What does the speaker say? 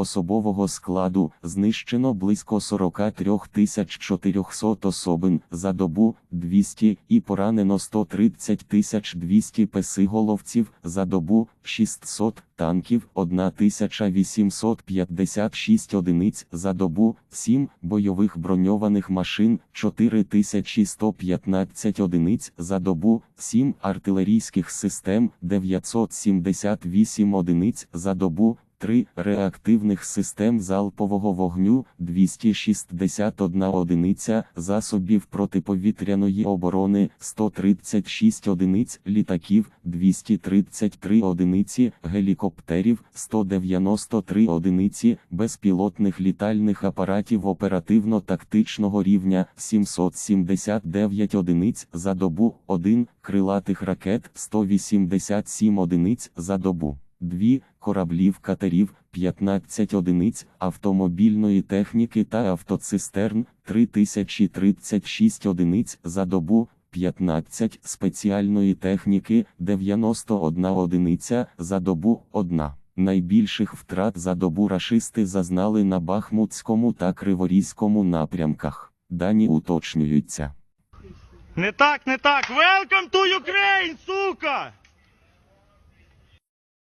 Особового складу знищено близько 43 400 особин за добу 200 і поранено 130 200 песиголовців за добу 600 танків 1856 одиниць за добу 7 бойових броньованих машин 4115 одиниць за добу 7 артилерійських систем 978 одиниць за добу 3 реактивних систем залпового вогню 261 одиниця засобів протиповітряної оборони 136 одиниць літаків 233 одиниці гелікоптерів 193 одиниці безпілотних літальних апаратів оперативно-тактичного рівня 779 одиниць за добу 1 крилатих ракет 187 одиниць за добу. 2 кораблів катерів 15 одиниць автомобільної техніки та автоцистерн 3036 одиниць за добу 15 спеціальної техніки 91 одиниця за добу 1. Найбільших втрат за добу рашисти зазнали на Бахмутському та Криворізькому напрямках. Дані уточнюються. Не так, не так. Welcome to Ukraine!